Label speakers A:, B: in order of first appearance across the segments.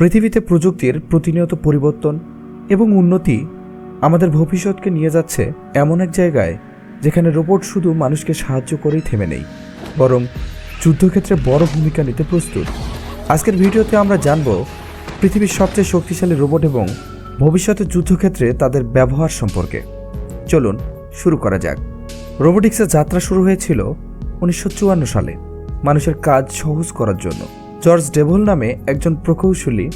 A: পৃথিবীতে প্রযুক্তির প্রতিনিয়ত পরিবর্তন এবং উন্নতি আমাদের ভবিষ্যৎকে নিয়ে যাচ্ছে এমন এক জায়গায় যেখানে রোবট শুধু মানুষকে সাহায্য করেই থেমে নেই, বরং যুদ্ধক্ষেত্রে বড় ভূমিকা নিতে প্রস্তুত। আজকের ভিডিওতে আমরা জানব পৃথিবীর সবচেয়ে শক্তিশালী রোবট এবং ভবিষ্যতে যুদ্ধক্ষেত্রে তাদের ব্যবহার সম্পর্কে। চলুন শুরু করা যাক। রোবোটিক্সের যাত্রা শুরু হয়েছিল উনিশশো চুয়ান্ন সালে, মানুষের কাজ সহজ করার জন্য। জর্জ ডেভল নামে একজন প্রকৌশলী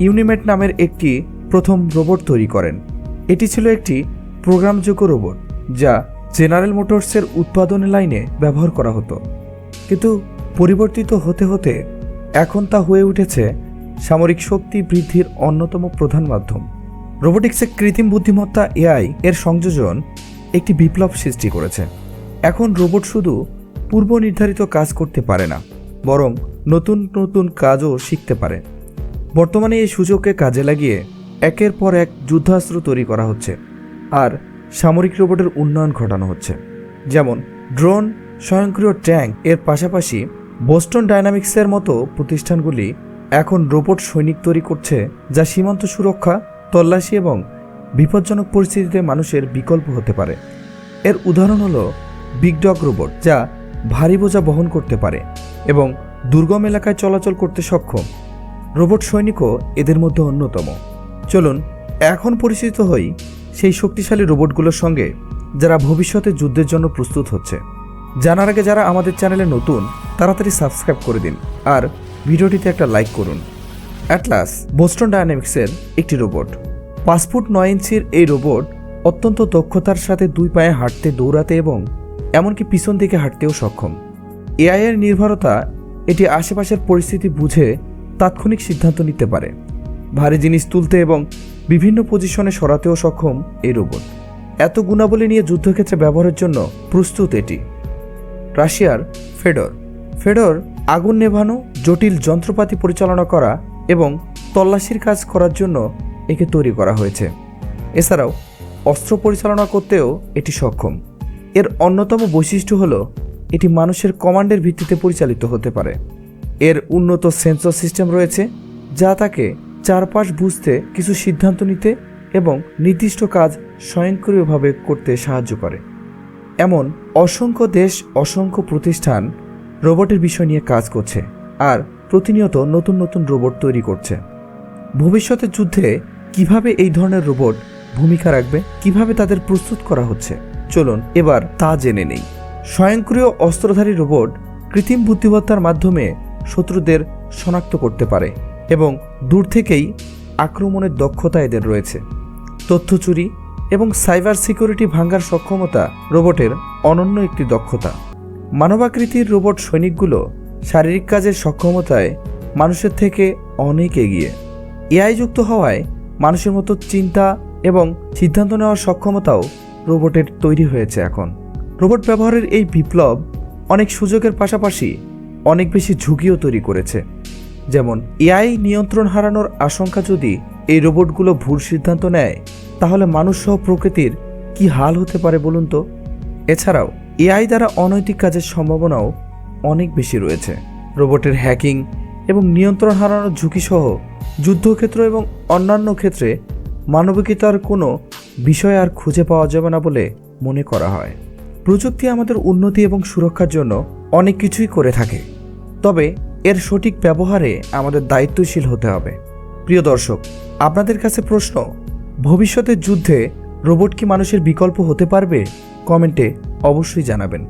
A: ইউনিমেট নামের একটি প্রথম রোবট তৈরি করেন। এটি ছিল একটি প্রোগ্রামযোগ্য রোবট, যা জেনারেল মোটরসের উৎপাদন লাইনে ব্যবহার করা হতো। কিন্তু পরিবর্তিত হতে হতে এখন তা হয়ে উঠেছে সামরিক শক্তি বৃদ্ধির অন্যতম প্রধান মাধ্যম। রোবোটিক্সে কৃত্রিম বুদ্ধিমত্তা এআই এর সংযোজন একটি বিপ্লব সৃষ্টি করেছে। এখন রোবট শুধু পূর্ব নির্ধারিত কাজ করতে পারে না। বরং নতুন নতুন কাজও শিখতে পারে বর্তমানে এই সুযোগকে কাজে লাগিয়ে একের পর এক যুদ্ধাস্ত্র তৈরি করা হচ্ছে আর সামরিক রোবটের উন্নয়ন ঘটানো হচ্ছে। যেমন ড্রোন, স্বয়ংক্রিয় ট্যাঙ্ক, এর পাশাপাশি বোস্টন ডায়নামিক্সের মতো প্রতিষ্ঠানগুলি এখন রোবট সৈনিক তৈরি করছে যা সীমান্ত সুরক্ষা, তল্লাশি এবং বিপজ্জনক পরিস্থিতিতে মানুষের বিকল্প হতে পারে। এর উদাহরণ হলো বিগ ডগ রোবট, যা ভারী বোঝা বহন করতে পারে এবং দুর্গম এলাকায় চলাচল করতে সক্ষম। রোবট সৈনিকও এদের মধ্যে অন্যতম। চলুন, এখন পরিচিত হই সেই শক্তিশালী রোবটগুলোর সঙ্গে যারা ভবিষ্যতে যুদ্ধের জন্য প্রস্তুত হচ্ছে। জানার আগে যারা আমাদের চ্যানেলে নতুন, তাড়াতাড়ি সাবস্ক্রাইব করে দিন আর ভিডিওটিতে একটা লাইক করুন। অ্যাটলাস, বোস্টন ডায়নামিক্সের একটি রোবট। ফুট নয় ইঞ্চির এই রোবট অত্যন্ত দক্ষতার সাথে দুই পায়ে হাঁটতে, দৌড়াতে এবং এমনকি পিছন দিকে হাঁটতেও সক্ষম। এআই এর নির্ভরতা এটি আশেপাশের পরিস্থিতি বুঝে তাৎক্ষণিক সিদ্ধান্ত নিতে পারে। ভারী জিনিস তুলতে এবং বিভিন্ন পজিশনে সরাতেও সক্ষম এই রোবট। এত গুণাবলী নিয়ে যুদ্ধক্ষেত্রে ব্যবহারের জন্য প্রস্তুত এটি। রাশিয়ার ফেডর। ফেডর আগুন নেভানো, জটিল যন্ত্রপাতি পরিচালনা করা এবং তল্লাশির কাজ করার জন্য একে তৈরি করা হয়েছে। এছাড়াও অস্ত্র পরিচালনা করতেও এটি সক্ষম। এর অন্যতম বৈশিষ্ট্য হল, এটি মানুষের কমান্ডের ভিত্তিতে পরিচালিত হতে পারে। এর উন্নত সেন্সর সিস্টেম রয়েছে, যা তাকে চারপাশ বুঝতে কিছু সিদ্ধান্ত নিতে এবং নির্দিষ্ট কাজ স্বয়ংক্রিয়ভাবে করতে সাহায্য করে। এমন অসংখ্য দেশ, অসংখ্য প্রতিষ্ঠান রোবটের বিষয় নিয়ে কাজ করছে আর প্রতিনিয়ত নতুন নতুন রোবট তৈরি করছে। ভবিষ্যতের যুদ্ধে কীভাবে এই ধরনের রোবট ভূমিকা রাখবে, কীভাবে তাদের প্রস্তুত করা হচ্ছে? চলুন এবার তা জেনে নেই। স্বয়ংক্রিয় অস্ত্রধারী রোবট কৃত্রিম বুদ্ধিমত্তার মাধ্যমে শত্রুদের শনাক্ত করতে পারে এবং দূর থেকেই আক্রমণের দক্ষতা এদের রয়েছে। তথ্য চুরি এবং সাইবার সিকিউরিটি ভাঙ্গার সক্ষমতা রোবটের অনন্য একটি দক্ষতা। মানবাকৃতির রোবট সৈনিকগুলো শারীরিক কাজের সক্ষমতায় মানুষের থেকে অনেক এগিয়ে। এআই যুক্ত হওয়ায় মানুষের মতো চিন্তা এবং সিদ্ধান্ত নেওয়ার সক্ষমতাও রোবটের তৈরি হয়েছে এখন। রোবট ব্যবহারের এই বিপ্লব অনেক সুযোগের পাশাপাশি অনেক বেশি ঝুঁকিও তৈরি করেছে। যেমন, এআই নিয়ন্ত্রণ হারানোর আশঙ্কা যদি এই রোবটগুলো ভুল সিদ্ধান্ত নেয়, তাহলে মানুষসহ প্রকৃতির কি হাল হতে পারে বলুন তো? এছাড়াও, এআই দ্বারা অনৈতিক কাজের সম্ভাবনাও অনেক বেশি রয়েছে। রোবটের হ্যাকিং এবং নিয়ন্ত্রণ হারানোর ঝুঁকিসহ যুদ্ধক্ষেত্র এবং অন্যান্য ক্ষেত্রে মানবিকতার কোনো বিষয় আর খুঁজে পাওয়া যাবে না বলে মনে করা হয়। প্রযুক্তি আমাদের উন্নতি এবং সুরক্ষার জন্য অনেক কিছুই করে থাকে। তবে এর সঠিক ব্যবহারে আমাদের দায়িত্বশীল হতে হবে। প্রিয় দর্শক, আপনাদের কাছে প্রশ্ন, ভবিষ্যতের যুদ্ধে রোবট কি মানুষের বিকল্প হতে পারবে? কমেন্টে অবশ্যই জানাবেন।